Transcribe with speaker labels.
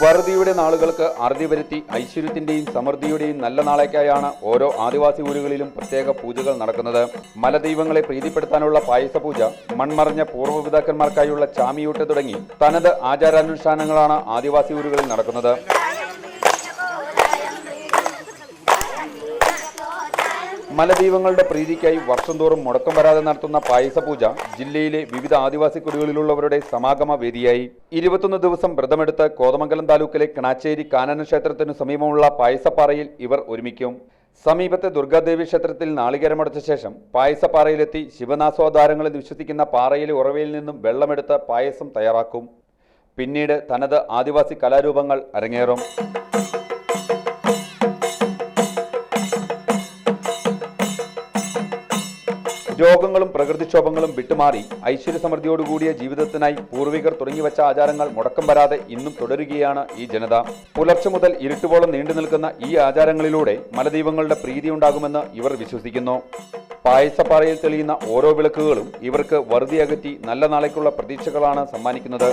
Speaker 1: വറുതിയുടെ നാളുകൾക്ക് അറുതി വരുത്തി ഐശ്വര്യത്തിന്റെയും സമൃദ്ധിയുടെയും നല്ല നാളേക്കായാണ് ഓരോ ആദിവാസി ഊരുകളിലും പ്രത്യേക പൂജകൾ നടക്കുന്നത്. മലദൈവങ്ങളെ പ്രീതിപ്പെടുത്താനുള്ള പായസ പൂജ മൺമറഞ്ഞ പൂർവപിതാക്കന്മാർക്കായുള്ള ചാമിയൂട്ട് തുടങ്ങി തനത് ആചാരാനുഷ്ഠാനങ്ങളാണ് ആദിവാസി ഊരുകളിൽ നടക്കുന്നത്. മലദൈവങ്ങളുടെ പ്രീതിക്കായി വർഷം തോറും മുടക്കം വരാതെ നടത്തുന്ന പായസപൂജ ജില്ലയിലെ വിവിധ ആദിവാസി കുടികളിലുള്ളവരുടെ സമാഗമ വേദിയായി. ഇരുപത്തൊന്ന് ദിവസം വ്രതമെടുത്ത് കോതമംഗലം താലൂക്കിലെ കിണാച്ചേരി കാനന ക്ഷേത്രത്തിനു സമീപമുള്ള പായസപ്പാറയിൽ ഇവർ ഒരുമിക്കും. സമീപത്തെ ദുർഗാദേവി ക്ഷേത്രത്തിൽ നാളികേരമടച്ച ശേഷം പായസപ്പാറയിലെത്തി ശിവനാസ്വാധാരങ്ങളിൽ വിശ്വസിക്കുന്ന പാറയിലെ ഉറവയിൽ നിന്നും വെള്ളമെടുത്ത് പായസം തയ്യാറാക്കും. പിന്നീട് തനത് ആദിവാസി കലാരൂപങ്ങൾ അരങ്ങേറും. രോഗങ്ങളും പ്രകൃതിക്ഷോഭങ്ങളും വിട്ടുമാറി ഐശ്വര്യസമൃദ്ധിയോടുകൂടിയ ജീവിതത്തിനായി പൂർവികർ തുടങ്ങിവച്ച ആചാരങ്ങൾ മുടക്കം വരാതെ ഇന്നും തുടരുകയാണ് ഈ ജനത. പുലർച്ചെ മുതൽ ഇരുട്ടുവോളം നീണ്ടു നിൽക്കുന്ന ഈ ആചാരങ്ങളിലൂടെ മലദൈവങ്ങളുടെ പ്രീതി ഉണ്ടാകുമെന്ന് ഇവർ വിശ്വസിക്കുന്നു. പായസപ്പാറയിൽ തെളിയുന്ന ഓരോ വിളക്കുകളും ഇവർക്ക് വറുതി അകറ്റി നല്ല നാളേക്കുള്ള പ്രതീക്ഷകളാണ് സമ്മാനിക്കുന്നത്.